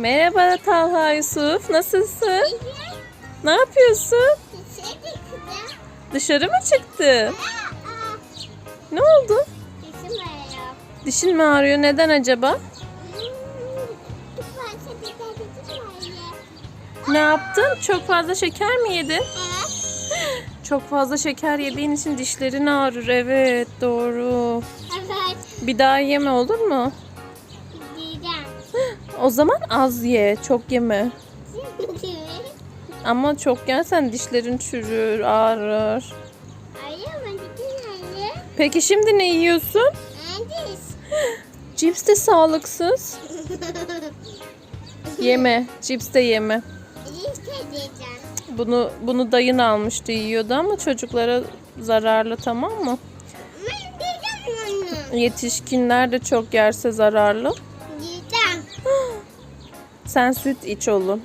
Merhaba Talha Yusuf. Nasılsın? Ne yapıyorsun? Dışarı mı çıktı? Ne oldu? Dişin mi ağrıyor? Neden acaba? Ne yaptın? Çok fazla şeker mi yedin? Çok fazla şeker yediğin için dişlerin ağrır. Evet doğru. Evet. Bir daha yeme olur mu? O zaman az ye. Çok yeme. Ama çok yersen dişlerin çürür, ağrır. Hayır ama diyeceğim anne. Peki şimdi ne yiyorsun? Anne. Cips de sağlıksız. Yeme. Cips de yeme. Bunu bunu dayın almıştı yiyordu ama çocuklara zararlı tamam mı? Ben diyeceğim onu. Yetişkinler de çok yerse zararlı. Sen süt iç oğlum.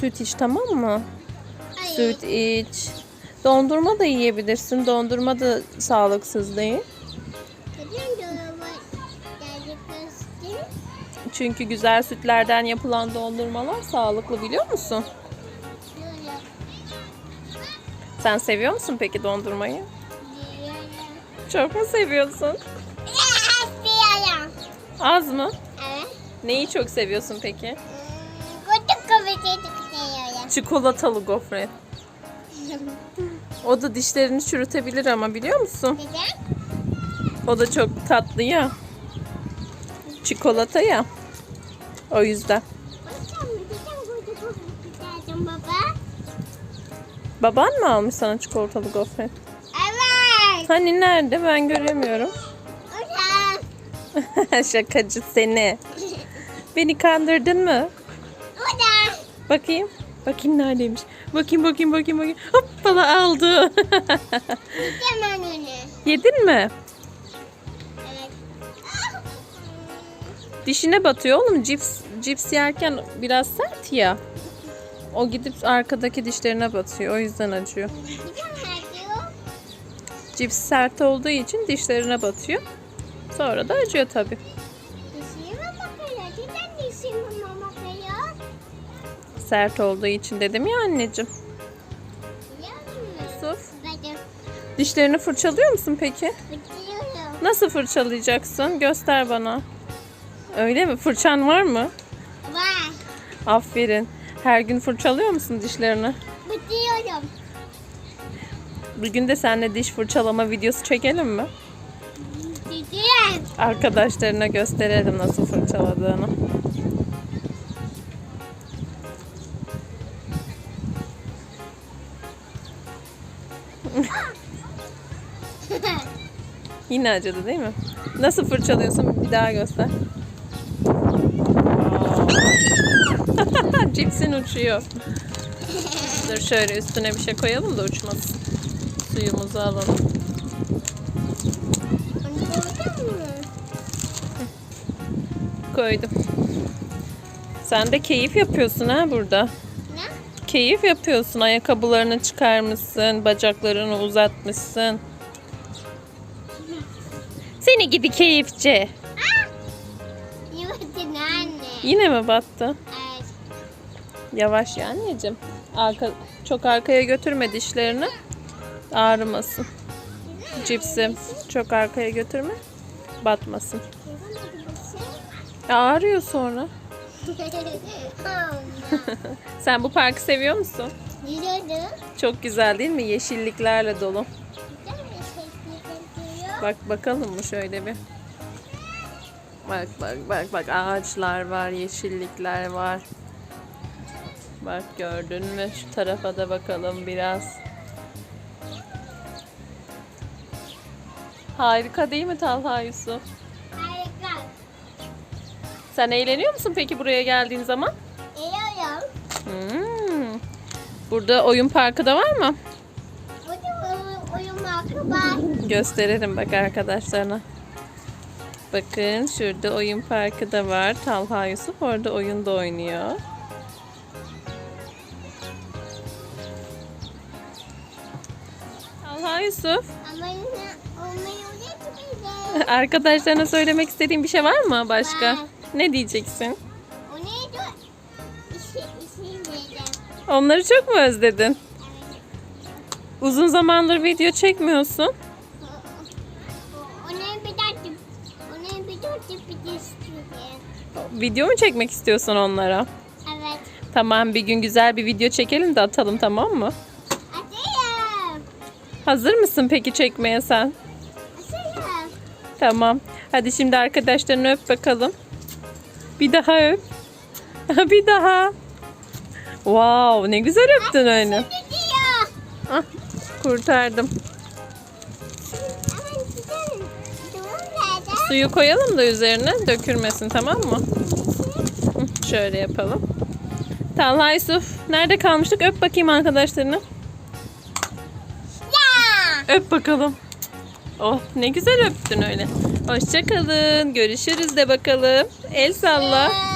Süt iç tamam mı? Hayır. Süt iç. Dondurma da yiyebilirsin. Dondurma da sağlıksız değil. Çünkü güzel sütlerden yapılan dondurmalar sağlıklı biliyor musun? Sen seviyor musun peki dondurmayı? Çok mu seviyorsun? Az mı? Neyi çok seviyorsun peki? Hmm. Çikolatalı gofret. O da dişlerini çürütebilir ama biliyor musun? Neden? O da çok tatlı ya. Çikolata ya. O yüzden. Baba? Baban mı almış sana çikolatalı gofret? Evet. Hani nerede ben göremiyorum. Şakacı seni. Beni kandırdın mı? Orada. Bakayım. Bakayım neredeymiş. Bakayım bakayım bakayım bakayım. Hoppala aldı. Hemen onu. Yedin mi? Evet. Dişine batıyor oğlum. Cips, cips yerken biraz sert ya. O gidip arkadaki dişlerine batıyor. O yüzden acıyor? Cips sert olduğu için dişlerine batıyor. Sonra da acıyor tabii. Sert olduğu için dedim ya anneciğim. Yusuf. Dişlerini fırçalıyor musun peki? Bakıyorum. Nasıl fırçalayacaksın? Göster bana. Öyle mi? Fırçan var mı? Var. Aferin. Her gün fırçalıyor musun dişlerini? Bakıyorum. Bugün de seninle diş fırçalama videosu çekelim mi? Bakıyorum. Arkadaşlarına gösterelim nasıl fırçaladığını. Yine acıdı değil mi? Nasıl fırçalıyorsun? Bir daha göster. Cipsin uçuyor. Dur şöyle üstüne bir şey koyalım da uçmasın. Suyumuzu alalım. Koydum. Sen de keyif yapıyorsun ha burada. Ne? Keyif yapıyorsun. Ayakkabılarını çıkarmışsın. Bacaklarını uzatmışsın. Seni gidi keyifçi. Anne. Yine mi battı? Evet. Yavaş ya anneciğim. Arka, çok arkaya götürme dişlerini. Ağrımasın. Cipsi çok arkaya götürme. Batmasın. Ağrıyor sonra. Sen bu parkı seviyor musun? Yürüdüm. Çok güzel değil mi? Yeşilliklerle dolu. Bak bakalım mı şöyle bir. Bak bak bak bak ağaçlar var, yeşillikler var. Bak gördün mü? Şu tarafa da bakalım biraz. Harika değil mi Talha Yusuf? Harika. Sen eğleniyor musun peki buraya geldiğin zaman? Yürüyorum. Hmm. Burada oyun parkı da var mı? Oyun hakkı var. Gösteririm bak arkadaşlarına. Bakın şurada oyun parkı da var. Talha Yusuf orada oyunda oynuyor. Talha Yusuf, arkadaşlarına söylemek istediğin bir şey var mı başka? Var. Ne diyeceksin? O. Onları çok mu özledin? Uzun zamandır video çekmiyorsun. Video mu çekmek istiyorsun onlara? Evet. Tamam bir gün güzel bir video çekelim de atalım tamam mı? Atayım. Hazır mısın peki çekmeye sen? Atayım. Tamam. Hadi şimdi arkadaşlarını öp bakalım. Bir daha öp. bir daha. Wow, ne güzel öptün öyle. Ah, kurtardım. Suyu koyalım da üzerine dökülmesin tamam mı? Şöyle yapalım. Talha Yusuf nerede kalmıştık? Öp bakayım arkadaşlarını. Ya. Öp bakalım. Oh ne güzel öptün öyle. Hoşça kalın. Görüşürüz de bakalım. El salla.